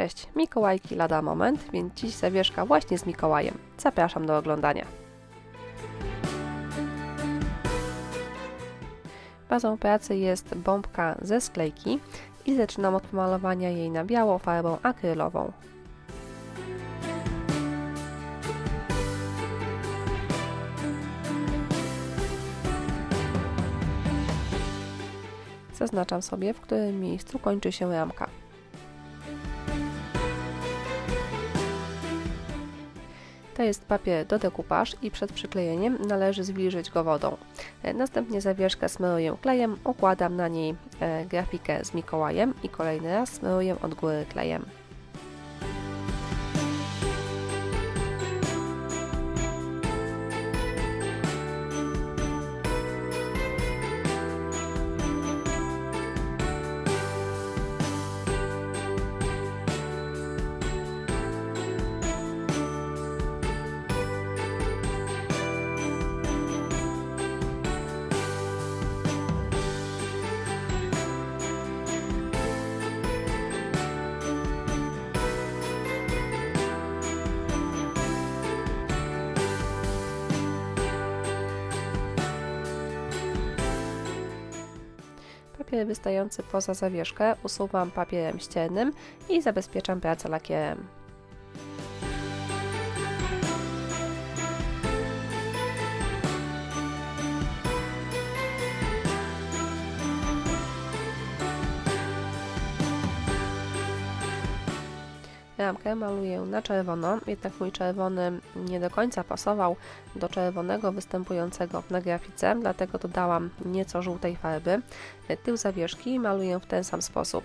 Cześć, Mikołajki lada moment, więc dziś zawieszka właśnie z Mikołajem. Zapraszam do oglądania. Bazą pracy jest bombka ze sklejki i zaczynam od malowania jej na biało farbą akrylową. Zaznaczam sobie, w którym miejscu kończy się ramka. To jest papier do dekupaż i przed przyklejeniem należy zwilżyć go wodą. E, Następnie zawieszkę smeruję klejem, układam na niej e, grafikę z Mikołajem i kolejny raz smeruję od góry klejem. Papier wystający poza zawieszkę usuwam papierem ściernym i zabezpieczam pracę lakierem. Ramkę maluję na czerwono, jednak mój czerwony nie do końca pasował do czerwonego występującego na grafice, dlatego dodałam nieco żółtej farby. Tył zawieszki maluję w ten sam sposób.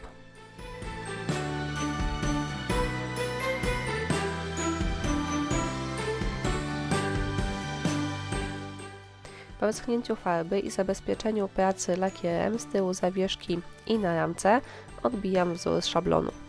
Po wyschnięciu farby i zabezpieczeniu pracy lakierem z tyłu zawieszki i na ramce odbijam wzór z szablonu.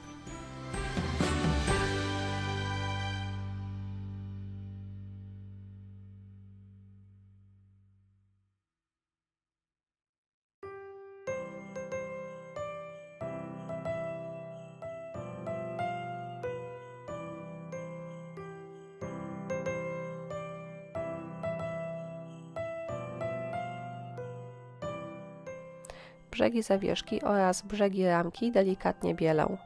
Brzegi zawieszki oraz brzegi ramki delikatnie bielę.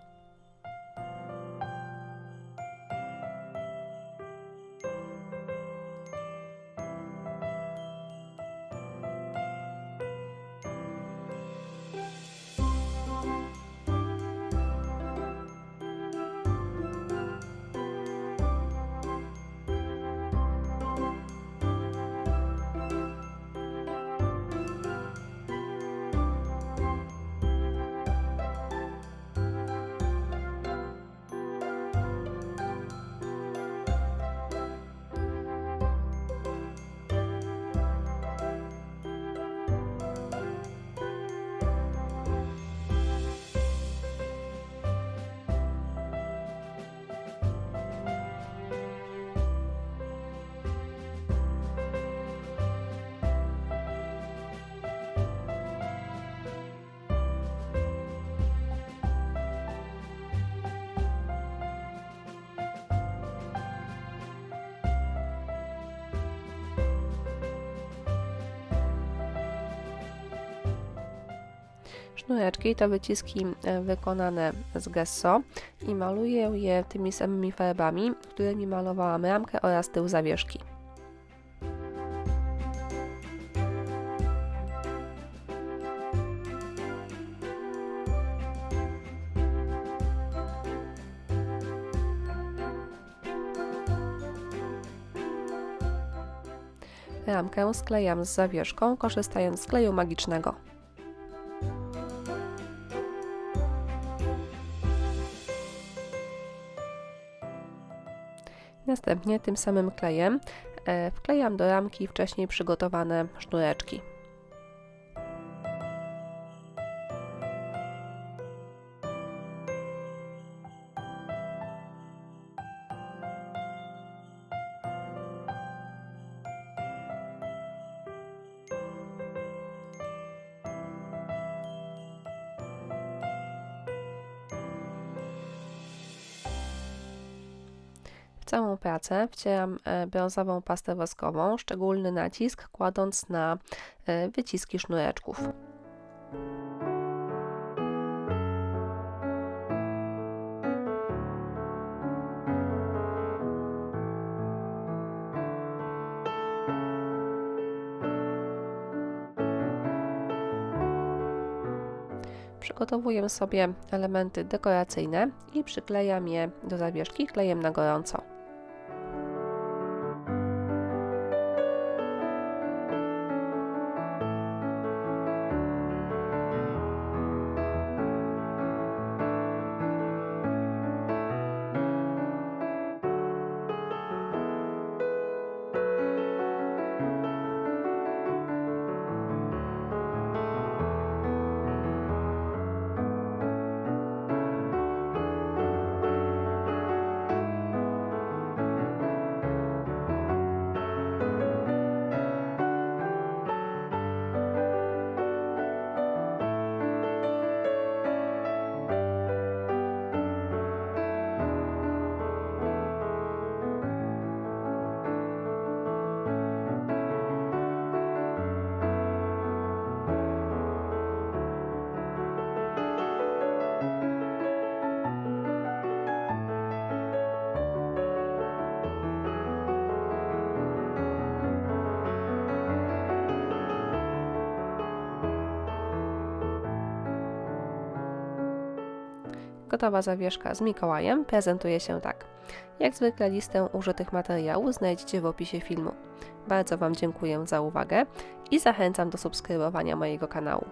Sznureczki to wyciski e, wykonane z gesso i maluję je tymi samymi farbami, którymi malowałam ramkę oraz tył zawieszki. Ramkę sklejam z zawieszką, korzystając z kleju magicznego. Następnie tym samym klejem e, wklejam do ramki wcześniej przygotowane sznureczki. Całą pracę wcieram e, brązową pastę woskową, szczególny nacisk kładąc na e, wyciski sznureczków. Przygotowuję sobie elementy dekoracyjne i przyklejam je do zawieszki klejem na gorąco. Gotowa zawieszka z Mikołajem prezentuje się tak. Jak zwykle listę użytych materiałów znajdziecie w opisie filmu. Bardzo Wam dziękuję za uwagę i zachęcam do subskrybowania mojego kanału.